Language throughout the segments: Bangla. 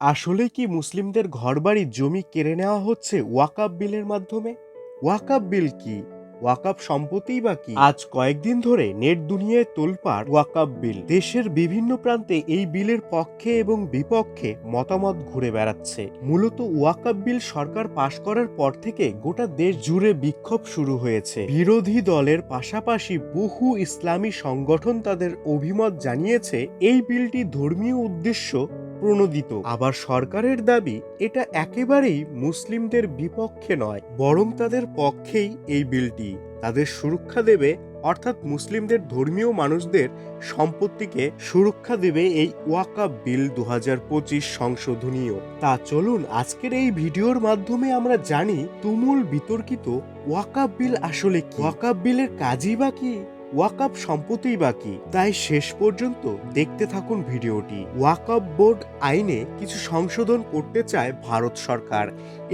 আসলে কি মুসলিমদের ঘরবাড়ি জমি কেড়ে নেওয়া হচ্ছে ওয়াকাব বিলের মাধ্যমে? ওয়াকাব বিল কি? ওয়াকাব সম্পত্তিই বা কি? আজ কয়েকদিন ধরে নেট দুনিয়ায় তোলপাড় ওয়াকাব বিল। দেশের বিভিন্ন প্রান্তে এই বিলের পক্ষে এবং বিপক্ষে মতামত ঘুরে বেড়াচ্ছে। মূলত ওয়াকাব বিল সরকার পাশ করার পর থেকে গোটা দেশ জুড়ে বিক্ষোভ শুরু হয়েছে। বিরোধী দলের পাশাপাশি বহু ইসলামী সংগঠন তাদের অভিমত জানিয়েছে, এই বিলটি ধর্মীয় উদ্দেশ্য প্রণোদিত। আবার সরকারের দাবি, এটা একেবারেই মুসলিমদের বিপক্ষে নয়, বরং তাদের পক্ষেই এই বিলটি। তাদের সুরক্ষা দেবে, অর্থাৎ মুসলিমদের ধর্মীয় মানুষদের সম্পত্তিকে সুরক্ষা দেবে এই ওয়াকাব বিল দু পঁচিশ সংশোধনীয়। তা চলুন, আজকের এই ভিডিওর মাধ্যমে আমরা জানি তুমুল বিতর্কিত ওয়াকাব বিল আসলে কি। ওয়াকাব বিলের কাজই বা কি? ওয়াকাব সম্পত্তি বাকি তাই শেষ পর্যন্ত দেখতে থাকুন ভিডিওটি। ওয়াকআপ বোর্ড আইনে কিছু সংশোধন করতে চায় ভারত সরকার।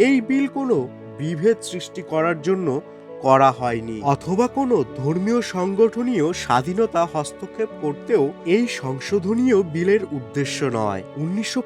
এই বিল কোনো বিভেদ সৃষ্টি করার জন্য করা হয়নি। অথবা কোনো ধর্মীয় সংগঠনীয় স্বাধীনতা হস্তক্ষেপ করতেও এই সংশোধনীয় বিলের উদ্দেশ্য নয়। উনিশশো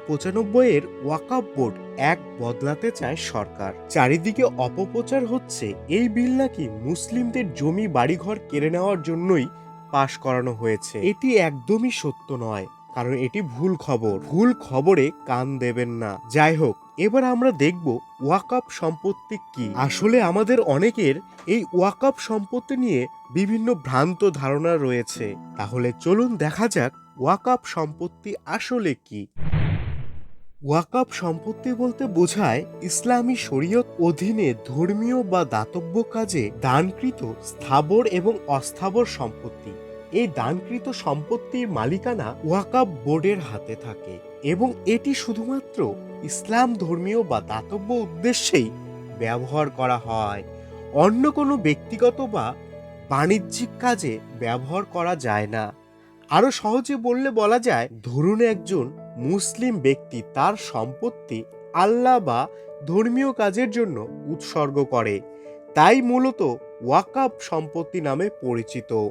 এর ওয়াকাব বোর্ড এক বদলাতে চায় সরকার। চারিদিকে অপপ্রচার হচ্ছে। এই বিল নাকি মুসলিমদের জমি বাড়িঘর কেড়ে নেওয়ার জন্যই পাশ করানো হয়েছে। এটি একদমই সত্য নয়, কারণ এটি ভুল খবর। ভুল খবরে কান দেবেন না। যাই হোক এবার আমরা দেখব ওয়াকাপ সম্পত্তি কি। আসলে আমাদের অনেকের এই ওয়াকাপ সম্পত্তি নিয়ে বিভিন্ন ভ্রান্ত ধারণা রয়েছে। তাহলে চলুন দেখা যাক ওয়াকাপ সম্পত্তি আসলে কি। ওয়াকাপ সম্পত্তি বলতে বোঝায় ইসলামী শরীয়ত অধীনে ধর্মীয় বা দাতব্য কাজে দানকৃত স্থাবর এবং অস্থাবর সম্পত্তি। এই দানকৃত সম্পত্তির মালিকানা ওয়াকাব বোর্ডের হাতে থাকে। এবং এটি শুধুমাত্র ইসলাম ধর্মীয় বা দাতব্য উদ্দেশ্যেই ব্যবহার করা হয়। অন্য কোনো ব্যক্তিগত বা বাণিজ্যিক কাজে ব্যবহার করা যায় না। আরও সহজে বললে বলা যায়, ধরুন একজন মুসলিম ব্যক্তি তার সম্পত্তি আল্লাহ বা ধর্মীয় কাজের জন্য উৎসর্গ করে। তাই মূলত ওয়াকাব সম্পত্তি নামে পরিচিত।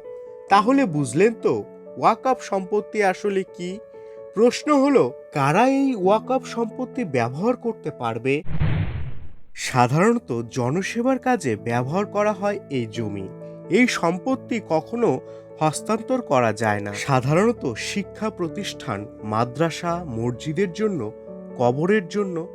তাহলে বুঝলেন তো, ওয়াকাব সম্পত্তি আসলে কি? প্রশ্ন হলো, কারা এই ওয়াকাব সম্পত্তি ব্যবহার করতে পারবে? সাধারণত জনসেবার কাজে ব্যবহার করা হয় এই জমি। এই সম্পত্তি কখনো হস্তান্তর করা যায় না। সাধারণত শিক্ষা প্রতিষ্ঠান, মাদ্রাসা, মসজিদের জন্য, কবরের জন্য,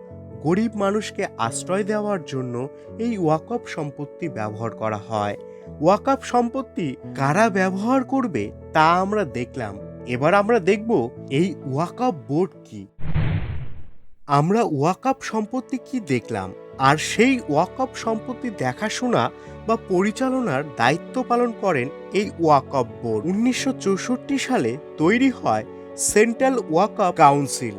গরিব মানুষকে আশ্রয় দেওয়ার জন্য এই ওয়াকফ সম্পত্তি ব্যবহার করা হয়। ওয়াকফ সম্পত্তি কারা ব্যবহার করবে তা আমরা দেখলাম। এবার আমরা দেখব এই ওয়াকফ বোর্ড কি। আমরা ওয়াকফ সম্পত্তি কি দেখলাম, আর সেই ওয়াকফ সম্পত্তি দেখাশোনা বা পরিচালনার দায়িত্ব পালন করেন এই ওয়াকফ বোর্ড। উনিশশো চৌষট্টি সালে তৈরি হয় সেন্ট্রাল ওয়াকফ কাউন্সিল।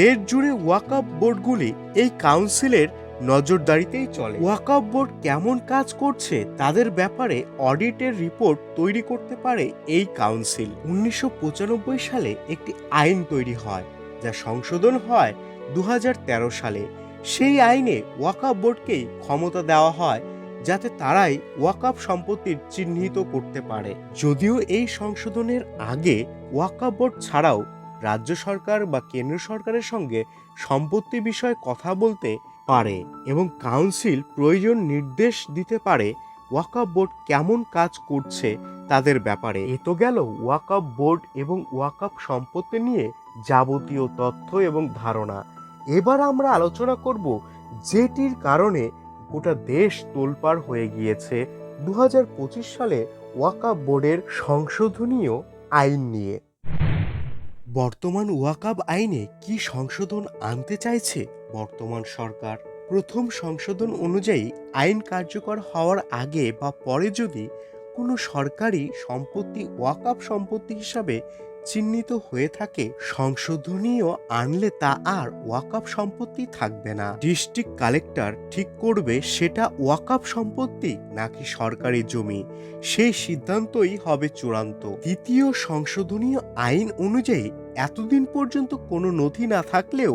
দেশ জুড়ে ওয়াকফ বোর্ডগুলি এই কাউন্সিলের নজরদারিতেই চলে। ওয়াকফ বোর্ড কেমন কাজ করছে তাদের ব্যাপারে অডিটের রিপোর্ট তৈরি করতে পারে এই কাউন্সিল। উনিশশো পঁচানব্বই সালে একটি আইন তৈরি হয়, যা সংশোধন হয় দু হাজার তেরো সালে। সেই আইনে ওয়াকফ বোর্ডকেই ক্ষমতা দেওয়া হয়, যাতে তারাই ওয়াকফ সম্পত্তির চিহ্নিত করতে পারে। যদিও এই সংশোধনের আগে ওয়াকফ বোর্ড ছাড়াও রাজ্য সরকার বা কেন্দ্র সরকারের সঙ্গে সম্পত্তি বিষয়ে কথা বলতে পারে এবং কাউন্সিল প্রয়োজন নির্দেশ দিতে পারে ওয়াকফ বোর্ড কেমন কাজ করছে তাদের ব্যাপারে। এ তো গেল ওয়াকফ বোর্ড এবং ওয়াকফ সম্পত্তি নিয়ে যাবতীয় তথ্য এবং ধারণা। এবার আমরা আলোচনা করব যেটির কারণে গোটা দেশ তোলপাড় হয়ে গিয়েছে দু হাজার পঁচিশ সালে ওয়াকাব বোর্ডের সংশোধনীয় আইন নিয়ে। বর্তমান ওয়াকাব আইনে কি সংশোধন আনতে চাইছে? বর্তমান সরকার। প্রথম সংশোধন অনুযায়ী আইন কার্যকর হওয়ার আগে বা পরে যদি কোনো সরকারি সম্পত্তি, ওয়াকাব সম্পত্তি হিসাবে চিহ্নিত হয়ে থাকে, সংশোধনীয় আনলে তা আর ওয়াকাপ সম্পত্তি থাকবে না। ডিস্ট্রিক্ট কালেক্টর ঠিক করবে সেটা ওয়াকাপ সম্পত্তি নাকি সরকারি জমি, সেই সিদ্ধান্তই হবে চূড়ান্ত। দ্বিতীয় সংশোধনীয় আইন অনুযায়ী এতদিন পর্যন্ত কোনো নথি না থাকলেও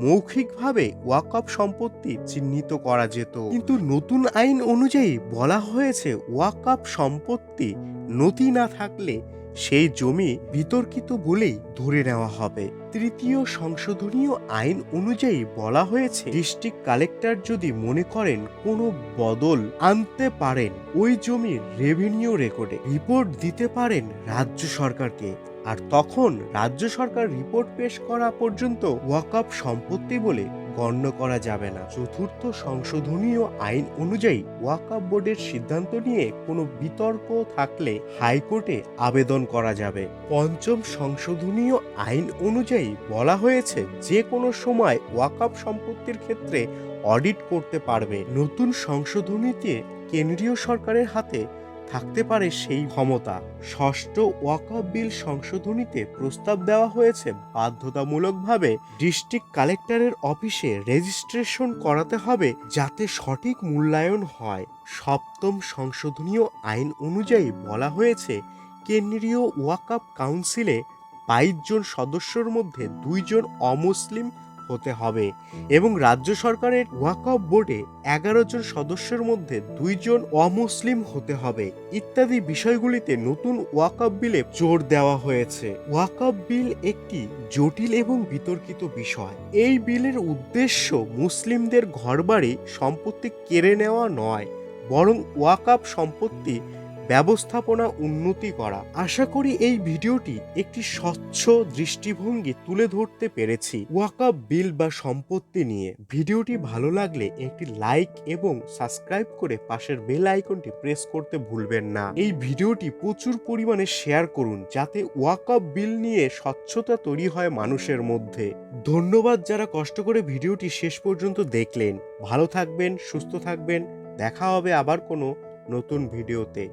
মৌখিকভাবে ওয়াকফ সম্পত্তি চিহ্নিত করা যেত। কিন্তু নতুন আইন অনুযায়ী বলা হয়েছে ওয়াকফ সম্পত্তি নথি না থাকলে সেই জমি বিতর্কিত বলেই ধরে নেওয়া হবে। তৃতীয় সংশোধনীয় আইন অনুযায়ী বলা হয়েছে, ডিস্ট্রিক্ট কালেক্টর যদি মনে করেন কোনো বদল আনতে পারেন, ওই জমির রেভিনিউ রেকর্ডে রিপোর্ট দিতে পারেন রাজ্য সরকারকে। আর তখন রাজ্য সরকার রিপোর্ট পেশ করা পর্যন্ত ওয়াকআপ সম্পত্তি বলে গণ্য করা যাবে না। চতুর্থ সংশোধনীয় আইন অনুযায়ী ওয়াকআপ বোর্ডের সিদ্ধান্ত নিয়ে কোনো বিতর্ক থাকলে হাইকোর্টে আবেদন করা যাবে। পঞ্চম সংশোধনীয় আইন অনুযায়ী বলা হয়েছে, যে কোনো সময় ওয়াকআপ সম্পত্তির ক্ষেত্রে অডিট করতে পারবে। নতুন সংশোধনীতে কেন্দ্রীয় সরকারের হাতে থাকতে পারে সেই ক্ষমতা। ষষ্ঠ ওয়াকআপ বিল সংশোধনীতে প্রস্তাব দেওয়া হয়েছে, বাধ্যতামূলকভাবে ডিস্ট্রিক্ট কালেক্টরের অফিসে রেজিস্ট্রেশন করাতে হবে যাতে সঠিক মূল্যায়ন হয়। সপ্তম সংশোধনীয় আইন অনুযায়ী বলা হয়েছে, কেন্দ্রীয় ওয়াকআপ কাউন্সিলে বাইশ জন সদস্যর মধ্যে দুইজন অমুসলিম হতে হবে এবং রাজ্য সরকারের ওয়াকআপ বোর্ডে এগারো জন সদস্যের মধ্যে দুইজন অমুসলিম হতে হবে ইত্যাদি বিষয়গুলিতে নতুন ওয়াকআপ বিলে জোর দেওয়া হয়েছে। ওয়াকআপ বিল একটি জটিল এবং বিতর্কিত বিষয়। এই বিলের উদ্দেশ্য মুসলিমদের ঘরবাড়ি সম্পত্তি কেড়ে নেওয়া নয়, বরং ওয়াকআপ সম্পত্তি ব্যবস্থাপনা উন্নতি করা। আশা করি এই ভিডিওটি একটি স্বচ্ছ দৃষ্টিভঙ্গি তুলে ধরতে পেরেছি। ওয়াকআপ বিল বা সম্পত্তি নিয়ে। ভিডিওটি ভালো লাগলে একটি লাইক এবং সাবস্ক্রাইব করে পাশের বেল আইকনটি প্রেস করতে ভুলবেন না। এই ভিডিওটি প্রচুর পরিমাণে শেয়ার করুন যাতে ওয়াকআপ বিল নিয়ে স্বচ্ছতা তৈরি হয় মানুষের মধ্যে। ধন্যবাদ যারা কষ্ট করে ভিডিওটি শেষ পর্যন্ত দেখলেন। ভালো থাকবেন, সুস্থ থাকবেন। দেখা হবে আবার কোনো নতুন ভিডিওতে।